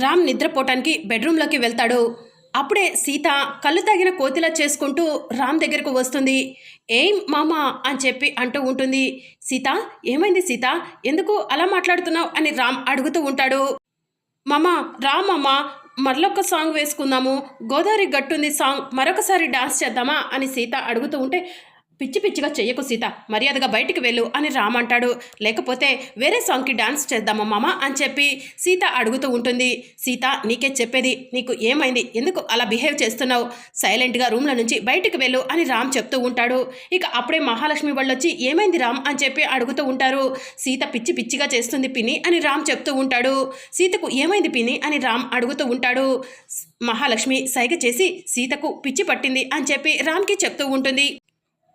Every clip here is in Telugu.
రామ్ నిద్రపోవటానికి బెడ్రూమ్లోకి వెళ్తాడు. అప్పుడే సీత కళ్ళు తగిన కోతిలా చేసుకుంటూ రామ్ దగ్గరకు వస్తుంది. ఏం మామా అని చెప్పి అంటూ ఉంటుంది. సీత ఏమైంది సీత? ఎందుకు అలా మాట్లాడుతున్నావు అని రామ్ అడుగుతూ ఉంటాడు. మామ రామమ్మ మామా మరొక సాంగ్ వేసుకుందాము. గోదావరి గట్టుంది సాంగ్ మరొకసారి డాన్స్ చేద్దామా అని సీత అడుగుతూ ఉంటే పిచ్చి పిచ్చిగా చెయ్యకు సీత మర్యాదగా బయటికి వెళ్ళు అని రామ్ అంటాడు. లేకపోతే వేరే సాంగ్కి డాన్స్ చేద్దాము మామ అని చెప్పి సీత అడుగుతూ ఉంటుంది. సీత నీకే చెప్పేది నీకు ఏమైంది ఎందుకు అలా బిహేవ్ చేస్తున్నావు? సైలెంట్గా రూమ్లో నుంచి బయటికి వెళ్ళు అని రామ్ చెప్తూ ఉంటాడు. ఇక అప్పుడే మహాలక్ష్మి వాళ్ళు వచ్చి ఏమైంది రామ్ అని చెప్పి అడుగుతూ ఉంటారు. సీత పిచ్చి పిచ్చిగా చేస్తుంది పిన్ని అని రామ్ చెప్తూ ఉంటాడు. సీతకు ఏమైంది పిన్ని అని రామ్ అడుగుతూ ఉంటాడు. మహాలక్ష్మి సైగ చేసి సీతకు పిచ్చి పట్టింది అని చెప్పి రామ్కి చెప్తూ ఉంటుంది.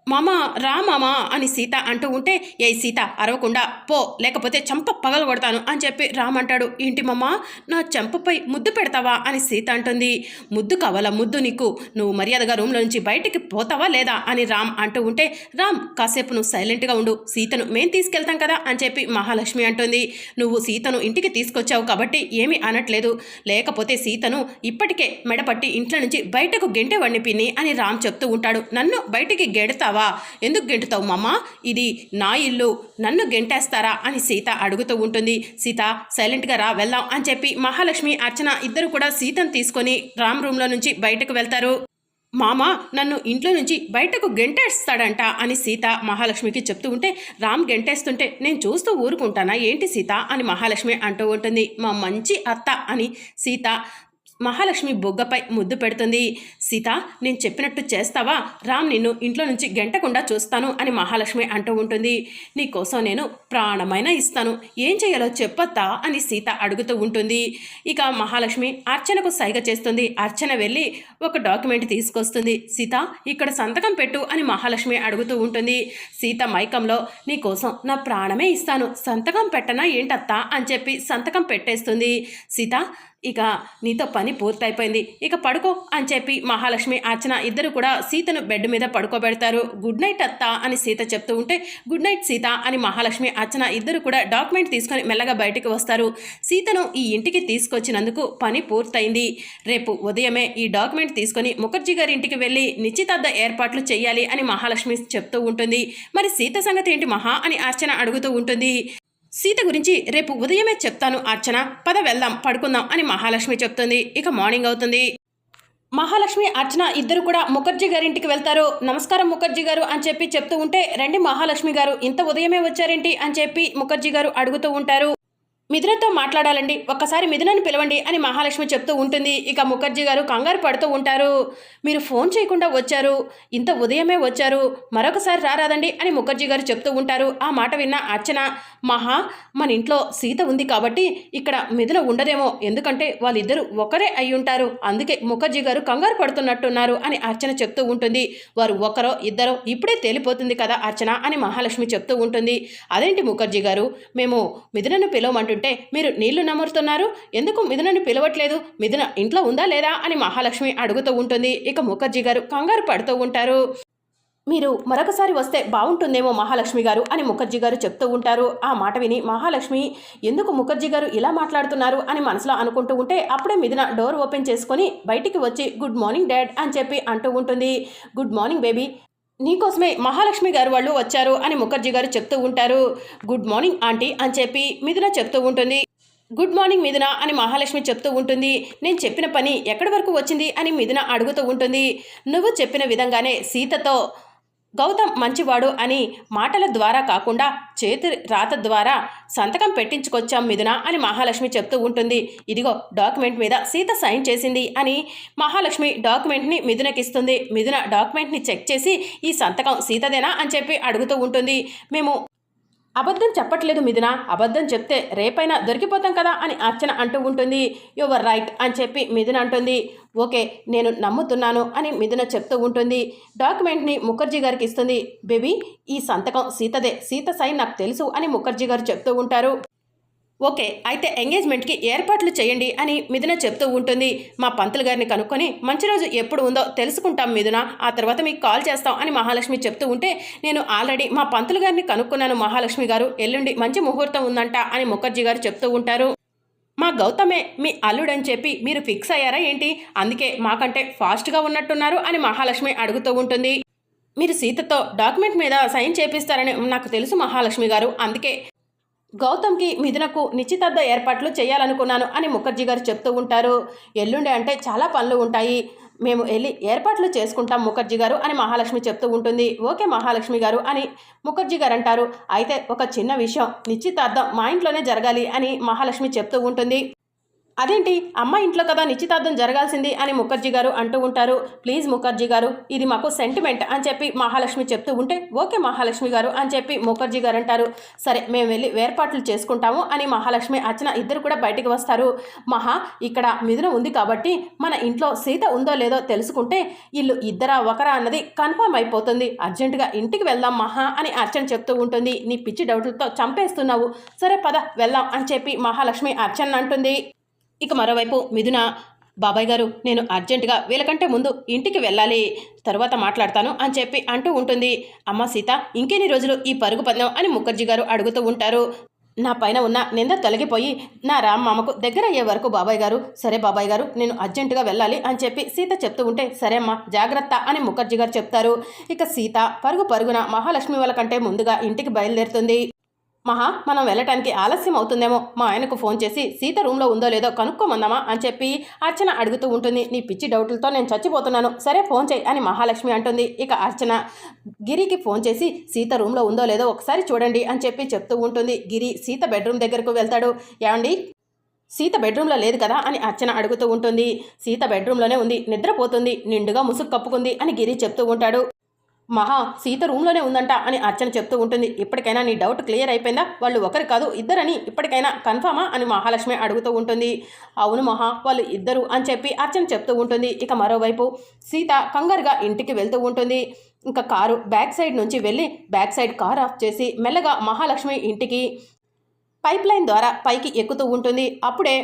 మామ రా మామ అని సీత అంటూ ఉంటే ఏ సీత అరవకుండా పో లేకపోతే చంప పగలు కొడతాను అని చెప్పి రామ్ అంటాడు. ఏంటి మామ నా చెంపపై ముద్దు పెడతావా? అని సీత అంటుంది. ముద్దు కావాలా ముద్దు నీకు? నువ్వు మర్యాదగా రూమ్లో నుంచి బయటికి పోతావా లేదా? అని రామ్ అంటూ ఉంటే రామ్ కాసేపు నువ్వు సైలెంట్గా ఉండు. సీతను మేం తీసుకెళ్తాం కదా? అని చెప్పి మహాలక్ష్మి అంటుంది. నువ్వు సీతను ఇంటికి తీసుకొచ్చావు కాబట్టి ఏమీ అనట్లేదు. లేకపోతే సీతను ఇప్పటికే మెడపట్టి ఇంట్లో నుంచి బయటకు గెంటే పిన్ని అని రామ్ చెప్తూ ఉంటాడు. నన్ను బయటికి గెడతావు? ఎందుకు గెంటుతావు మామ? ఇది నా ఇల్లు నన్ను గెంటేస్తారా? అని సీత అడుగుతూ ఉంటుంది. సీత సైలెంట్గా రా వెళ్దాం అని చెప్పి మహాలక్ష్మి అర్చన ఇద్దరు కూడా సీతను తీసుకొని రామ్ రూమ్లో నుంచి బయటకు వెళ్తారు. మామ నన్ను ఇంట్లో నుంచి బయటకు గెంటేస్తాడంట అని సీత మహాలక్ష్మికి చెప్తూ ఉంటే రామ్ గెంటేస్తుంటే నేను చూస్తూ ఊరుకుంటానా ఏంటి సీత? అని మహాలక్ష్మి అంటూ ఉంటుంది. మా మంచి అత్త అని సీత మహాలక్ష్మి బొగ్గపై ముద్దు పెడుతుంది. సీత నేను చెప్పినట్టు చేస్తావా? రామ్ నిన్ను ఇంట్లో నుంచి గెంటకుండా చూస్తాను అని మహాలక్ష్మి అంటూ ఉంటుంది. నీకోసం నేను ప్రాణమైన ఇస్తాను. ఏం చేయాలో చెప్పొత్తా అని సీత అడుగుతూ ఉంటుంది. ఇక మహాలక్ష్మి అర్చనకు సైగ చేస్తుంది. అర్చన వెళ్ళి ఒక డాక్యుమెంట్ తీసుకొస్తుంది. సీత ఇక్కడ సంతకం పెట్టు అని మహాలక్ష్మి అడుగుతూ ఉంటుంది. సీత మైకంలో నీకోసం నా ప్రాణమే ఇస్తాను. సంతకం పెట్టనా ఏంటత్తా అని చెప్పి సంతకం పెట్టేస్తుంది. సీత ఇక నీతో పని పూర్తయిపోయింది. ఇక పడుకో అని చెప్పి మహాలక్ష్మి అర్చన ఇద్దరు కూడా సీతను బెడ్ మీద పడుకోబెడతారు. గుడ్ నైట్ అత్త అని సీత చెప్తూ ఉంటే గుడ్ నైట్ సీత అని మహాలక్ష్మి అర్చన ఇద్దరు కూడా డాక్యుమెంట్ తీసుకొని మెల్లగా బయటికి వస్తారు. సీతను ఈ ఇంటికి తీసుకొచ్చినందుకు పని పూర్తయింది. రేపు ఉదయమే ఈ డాక్యుమెంట్ తీసుకొని ముఖర్జీ గారి ఇంటికి వెళ్ళి నిశ్చితార్థ ఏర్పాట్లు చేయాలి అని మహాలక్ష్మి చెప్తూ ఉంటుంది. మరి సీత సంగతి ఏంటి మహా అని అర్చన అడుగుతూ ఉంటుంది. సీత గురించి రేపు ఉదయమే చెప్తాను అర్చన. పద వెళ్దాం పడుకుందాం అని మహాలక్ష్మి చెప్తుంది. ఇక మార్నింగ్ అవుతుంది. మహాలక్ష్మి అర్చన ఇద్దరు కూడా ముఖర్జీ గారింటికి వెళ్తారు. నమస్కారం ముఖర్జీ గారు అని చెప్పి చెప్తూ ఉంటే రండి మహాలక్ష్మి గారు ఇంత ఉదయమే వచ్చారేంటి అని చెప్పి ముఖర్జీ గారు అడుగుతూ ఉంటారు. మిథునతో మాట్లాడాలండి. ఒక్కసారి మిథునను పిలవండి అని మహాలక్ష్మి చెప్తూ ఉంటుంది. ఇక ముఖర్జీ గారు కంగారు పడుతూ ఉంటారు. మీరు ఫోన్ చేయకుండా వచ్చారు. ఇంత ఉదయమే వచ్చారు. మరొకసారి రారాదండి అని ముఖర్జీ గారు చెప్తూ ఉంటారు. ఆ మాట విన్న అర్చన మహా మన ఇంట్లో సీత ఉంది కాబట్టి ఇక్కడ మిథున ఉండదేమో. ఎందుకంటే వాళ్ళిద్దరూ ఒకరే అయి ఉంటారు అందుకే ముఖర్జీ గారు కంగారు పడుతున్నట్టున్నారు అని అర్చన చెప్తూ ఉంటుంది. వారు ఒకరో ఇద్దరో ఇప్పుడే తేలిపోతుంది కదా అర్చన అని మహాలక్ష్మి చెప్తూ ఉంటుంది. అదేంటి ముఖర్జీ గారు? మేము మిథునను పిలవమంటుంటే మీరు నీళ్ళు నమురుతున్నారు? ఎందుకు మిథునని పిలవట్లేదు? మిథున ఇంట్లో ఉందా లేదా అని మహాలక్ష్మి అడుగుతూ ఉంటుంది. ఇక ముఖర్జీ గారు కంగారు పడుతూ ఉంటారు. మీరు మరొకసారి వస్తే బాగుంటుందేమో మహాలక్ష్మి గారు అని ముఖర్జీ గారు చెప్తూ ఉంటారు. ఆ మాట విని మహాలక్ష్మి ఎందుకు ముఖర్జీ గారు ఇలా మాట్లాడుతున్నారు? అని మనసులో అనుకుంటూ ఉంటే అప్పుడే మిథున డోర్ ఓపెన్ చేసుకొని బయటికి వచ్చి గుడ్ మార్నింగ్ డాడ్ అని చెప్పి అంటూ ఉంటుంది. గుడ్ మార్నింగ్ బేబీ నీకోసమే మహాలక్ష్మి గారు వాళ్ళు వచ్చారు అని ముఖర్జీ గారు చెప్తూ ఉంటారు. గుడ్ మార్నింగ్ ఆంటీ అని చెప్పి మిథున చెప్తూ ఉంటుంది. గుడ్ మార్నింగ్ మిథున అని మహాలక్ష్మి చెప్తూ ఉంటుంది. నేను చెప్పిన పని ఎక్కడి వరకు వచ్చింది అని మిథున అడుగుతూ ఉంటుంది. నువ్వు చెప్పిన విధంగానే సీతతో గౌతమ్ మంచివాడు అని మాటల ద్వారా కాకుండా చేతి రాత ద్వారా సంతకం పెట్టించుకొచ్చాం మిథున అని మహాలక్ష్మి చెప్తూ ఉంటుంది. ఇదిగో డాక్యుమెంట్ మీద సీత సైన్ చేసింది అని మహాలక్ష్మి డాక్యుమెంట్ని మిథునకిస్తుంది. మిథున డాక్యుమెంట్ని చెక్ చేసి ఈ సంతకం సీతదేనా? అని చెప్పి అడుగుతూ ఉంటుంది. మేము అబద్ధం చెప్పట్లేదు మిథున. అబద్ధం చెప్తే రేపైనా దొరికిపోతాం కదా అని అర్చన అంటూ ఉంటుంది. యువర్ రైట్ అని చెప్పి మిథున అంటుంది. ఓకే నేను నమ్ముతున్నాను అని మిథున చెప్తూ ఉంటుంది. డాక్యుమెంట్ని ముఖర్జీ గారికి ఇస్తుంది. బేబీ ఈ సంతకం సీతదే. సీత సైన్ నాకు తెలుసు అని ముఖర్జీ గారు చెప్తూ ఉంటారు. ఓకే అయితే ఎంగేజ్మెంట్కి ఏర్పాట్లు చేయండి అని మిథున చెప్తూ ఉంటుంది. మా పంతులు గారిని కనుక్కొని మంచి రోజు ఎప్పుడు ఉందో తెలుసుకుంటాం మిథున ఆ తర్వాత మీకు కాల్ చేస్తాం అని మహాలక్ష్మి చెప్తూ ఉంటే నేను ఆల్రెడీ మా పంతులు గారిని కనుక్కున్నాను మహాలక్ష్మి గారు ఎల్లుండి మంచి ముహూర్తం ఉందంట అని ముఖర్జీ గారు చెప్తూ ఉంటారు. మా గౌతమే మీ అల్లుడని చెప్పి మీరు ఫిక్స్ అయ్యారా ఏంటి? అందుకే మాకంటే ఫాస్ట్గా ఉన్నట్టున్నారు అని మహాలక్ష్మి అడుగుతూ ఉంటుంది. మీరు సీతతో డాక్యుమెంట్ మీద సైన్ చేపిస్తారని నాకు తెలుసు మహాలక్ష్మి గారు అందుకే గౌతమ్కి మిథునకు నిశ్చితార్థ ఏర్పాట్లు చేయాలనుకున్నాను అని ముఖర్జీ గారు చెప్తూ ఉంటారు. ఎల్లుండి అంటే చాలా పనులు ఉంటాయి. మేము వెళ్ళి ఏర్పాట్లు చేసుకుంటాం ముఖర్జీ గారు అని మహాలక్ష్మి చెప్తూ ఉంటుంది. ఓకే మహాలక్ష్మి గారు అని ముఖర్జీ గారు అంటారు. అయితే ఒక చిన్న విషయం నిశ్చితార్థం మా ఇంట్లోనే జరగాలి అని మహాలక్ష్మి చెప్తూ ఉంటుంది. అదేంటి? అమ్మ ఇంట్లో కదా నిశ్చితార్థం జరగాల్సింది అని ముఖర్జీ గారు అంటూ ఉంటారు. ప్లీజ్ ముఖర్జీ గారు ఇది మాకు సెంటిమెంట్ అని చెప్పి మహాలక్ష్మి చెప్తూ ఉంటే ఓకే మహాలక్ష్మి గారు అని చెప్పి ముఖర్జీ గారు అంటారు. సరే మేము వెళ్ళి వేర్పాట్లు చేసుకుంటాము అని మహాలక్ష్మి అర్చన ఇద్దరు కూడా బయటికి వస్తారు. మహా ఇక్కడ మిథున ఉంది కాబట్టి మన ఇంట్లో సీత ఉందో లేదో తెలుసుకుంటే ఇల్లు ఇద్దరా ఒకరా అన్నది కన్ఫర్మ్ అయిపోతుంది. అర్జెంటుగా ఇంటికి వెళ్దాం మహా అని అర్చన చెప్తూ ఉంటుంది. నీ పిచ్చి డౌట్లతో చంపేస్తున్నావు. సరే పద వెళ్దాం అని చెప్పి మహాలక్ష్మి అర్చన అంటుంది. ఇక మరోవైపు మిథున బాబాయ్ గారు నేను అర్జెంటుగా వీళ్ళకంటే ముందు ఇంటికి వెళ్ళాలి తర్వాత మాట్లాడతాను అని చెప్పి అంటూ ఉంటుంది. అమ్మ సీత ఇంకెన్ని రోజులు ఈ పరుగు పందెం అని ముఖర్జీ గారు అడుగుతూ ఉంటారు. నా పైన ఉన్న నింద తొలగిపోయి నా రామ్మామకు దగ్గర అయ్యే వరకు బాబాయ్ గారు సరే బాబాయ్ గారు నేను అర్జెంటుగా వెళ్ళాలి అని చెప్పి సీత చెప్తూ ఉంటే సరే అమ్మా జాగ్రత్త అని ముఖర్జీ గారు చెప్తారు. ఇక సీత పరుగు పరుగున మహాలక్ష్మి వాళ్ళ కంటే ముందుగా ఇంటికి బయలుదేరుతుంది. మహా మనం వెళ్ళటానికి ఆలస్యం అవుతుందేమో. మా ఆయనకు ఫోన్ చేసి సీత రూమ్లో ఉందో లేదో కనుక్కోమందామా అని చెప్పి అర్చన అడుగుతూ ఉంటుంది. నీ పిచ్చి డౌట్లతో నేను చచ్చిపోతున్నాను. సరే ఫోన్ చేయి అని మహాలక్ష్మి అంటుంది. ఇక అర్చన గిరికి ఫోన్ చేసి సీత రూమ్లో ఉందో లేదో ఒకసారి చూడండి అని చెప్పి చెప్తూ ఉంటుంది. గిరి సీత బెడ్రూమ్ దగ్గరకు వెళ్తాడు. ఏమండి? సీత బెడ్రూమ్లో లేదు కదా అని అర్చన అడుగుతూ ఉంటుంది. సీత బెడ్రూమ్లోనే ఉంది. నిద్రపోతుంది. నిండుగా ముసుగు కప్పుకుంది అని గిరి చెప్తూ ఉంటాడు. మహా సీత రూమ్లోనే ఉందంట అని అర్చన చెప్తూ ఉంటుంది. ఇప్పటికైనా నీ డౌట్ క్లియర్ అయిపోయిందా? వాళ్ళు ఒకరు కాదు ఇద్దరని ఇప్పటికైనా కన్ఫామా అని మహాలక్ష్మి అడుగుతూ ఉంటుంది. అవును మహా వాళ్ళు ఇద్దరు అని చెప్పి అర్చన చెప్తూ ఉంటుంది. ఇక మరోవైపు సీత కంగారుగా ఇంటికి వెళ్తూ ఉంటుంది. ఇంకా కారు బ్యాక్ సైడ్ నుంచి వెళ్ళి బ్యాక్ సైడ్ కార్ ఆఫ్ చేసి మెల్లగా మహాలక్ష్మి ఇంటికి పైప్ లైన్ ద్వారా పైకి ఎక్కుతూ ఉంటుంది. అప్పుడే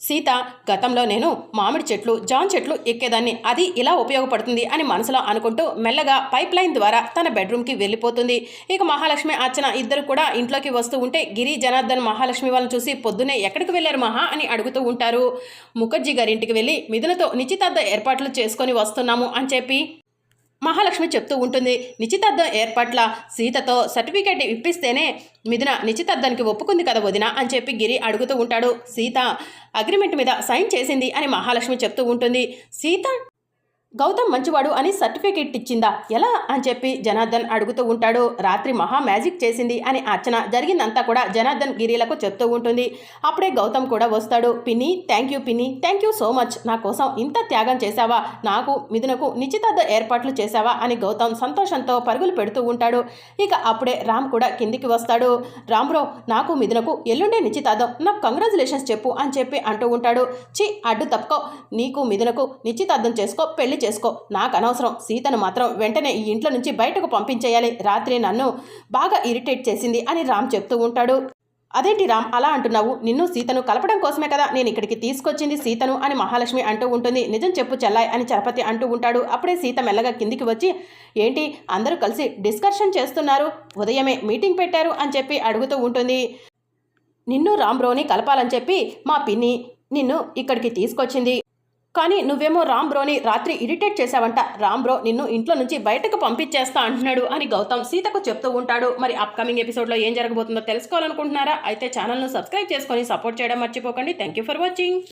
సీత గతంలో నేను మామిడి చెట్లు జాన్ చెట్లు ఎక్కేదాన్ని. అది ఇలా ఉపయోగపడుతుంది అని మనసులో అనుకుంటూ మెల్లగా పైప్ లైన్ ద్వారా తన బెడ్రూమ్కి వెళ్ళిపోతుంది. ఇక మహాలక్ష్మి అర్చన ఇద్దరు కూడా ఇంట్లోకి వస్తూ ఉంటే గిరి జనార్దన్ మహాలక్ష్మి వాళ్ళని చూసి పొద్దునే ఎక్కడికి వెళ్ళారు మహా అని అడుగుతూ ఉంటారు. ముఖర్జీ గారింటికి వెళ్ళి మిథునతో నిశ్చితార్థ ఏర్పాట్లు చేసుకొని వస్తున్నాము అని చెప్పి మహాలక్ష్మి చెప్తూ ఉంటుంది నిశ్చితార్థం ఏర్పాట్ల సీతతో సర్టిఫికేట్ ఇప్పిస్తేనే మిథున నిశ్చితార్థానికి ఒప్పుకుంది కదా వదిన అని చెప్పి గిరి అడుగుతూ ఉంటాడు. సీత అగ్రిమెంట్ మీద సైన్ చేసింది అని మహాలక్ష్మి చెప్తూ ఉంటుంది. సీత గౌతమ్ మంచివాడు అని సర్టిఫికేట్ ఇచ్చిందా? ఎలా? అని చెప్పి జనార్దన్ అడుగుతూ ఉంటాడు. రాత్రి మహా మ్యాజిక్ చేసింది అని అర్చన జరిగిందంతా కూడా జనార్దన్ గిరిలకు చెప్తూ ఉంటుంది. అప్పుడే గౌతమ్ కూడా వస్తాడు. పిన్ని థ్యాంక్ యూ పిన్ని థ్యాంక్ యూ సో మచ్ నా కోసం ఇంత త్యాగం చేశావా? నాకు మిథునకు నిశ్చితార్థ ఏర్పాట్లు చేశావా? అని గౌతమ్ సంతోషంతో పరుగులు పెడుతూ ఉంటాడు. ఇక అప్పుడే రామ్ కూడా కిందికి వస్తాడు. రామ్ నాకు మిథునకు ఎల్లుండే నిశ్చితార్థం. నాకు కంగ్రాచులేషన్స్ చెప్పు అని చెప్పి అంటూ ఉంటాడు. చి అడ్డు తప్పుకో. నీకు మిథునకు నిశ్చితార్థం చేసుకో పెళ్ళి చేసుకో. నాకు అనవసరం. సీతను మాత్రం వెంటనే ఈ ఇంట్లో నుంచి బయటకు పంపించేయాలి. రాత్రి నన్ను బాగా ఇరిటేట్ చేసింది అని రామ్ చెప్తూ ఉంటాడు. అదేంటి రామ్ అలా అంటున్నావు? నిన్ను సీతను కలపడం కోసమే కదా నేను ఇక్కడికి తీసుకొచ్చింది సీతను అని మహాలక్ష్మి అంటూ ఉంటుంది. నిజం చెప్పు చెల్లాయ్ అని చలపతి అంటూ ఉంటాడు. అప్పుడే సీత మెల్లగా కిందికి వచ్చి ఏంటి అందరూ కలిసి డిస్కషన్ చేస్తున్నారు? ఉదయమే మీటింగ్ పెట్టారు అని చెప్పి అడుగుతూ ఉంటుంది. నిన్ను రామ్ బ్రోని కలపాలని చెప్పి మా పిన్ని నిన్ను ఇక్కడికి తీసుకొచ్చింది. కానీ నువ్వేమో రామ్ బ్రోని రాత్రి ఇరిటేట్ చేశావంట. రామ్ బ్రో నిన్ను ఇంట్లో నుంచి బయటకు పంపించేస్తా అంటున్నాడు అని గౌతమ్ సీతకు చెప్తూ ఉంటాడు. మరి అప్కమింగ్ ఎపిసోడ్లో ఏం జరగబోతుందో తెలుసుకోవాలనుకుంటున్నారా? అయితే ఛానల్ను సబ్స్క్రైబ్ చేసుకొని సపోర్ట్ చేయడం మర్చిపోకండి. Thank you for watching